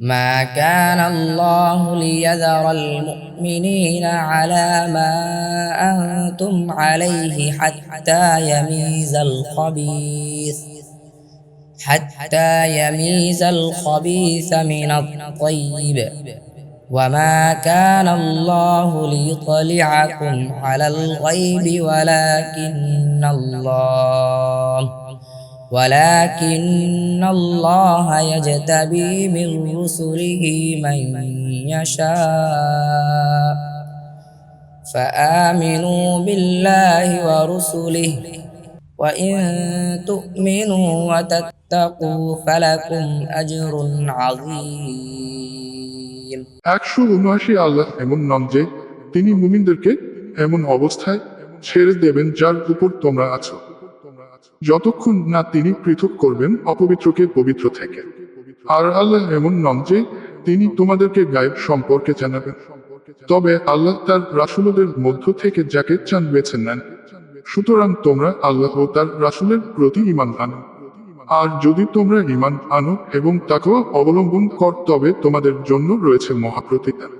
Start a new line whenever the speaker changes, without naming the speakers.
ما كان الله ليذر المؤمنين على ما أنتم عليه حتى يميز الخبيث حتى يميز الخبيث من الطيب. وما كان الله ليطلعكم على الغيب ولكن الله ولكن الله يجتبي من رسله من يشاء فآمنوا بالله ورسله وإن تؤمنوا وتتقوا فلكم أجر عظيم
একশো উনআশি আল্লাহ এমন নন যে তিনি মুমিনদেরকে এমন অবস্থায় ছেড়ে দেবেন যার উপর তোমরা আছো যতক্ষণ না তিনি পৃথক করবেন, অপবিত্রকে পবিত্র থেকে। আর আল্লাহ এমন নন যে তিনি তোমাদেরকে গায়েব সম্পর্কে জানাবেন। তবে আল্লাহ তার রাসুলদের মধ্য থেকে যাকে চান বেছে নেন। সুতরাং তোমরা আল্লাহ ও তার রাসুলের প্রতি ইমান আনো। আর যদি তোমরা ইমান আনো এবং তাকেও অবলম্বন কর, তবে তোমাদের জন্য রয়েছে মহাপ্রতিদান।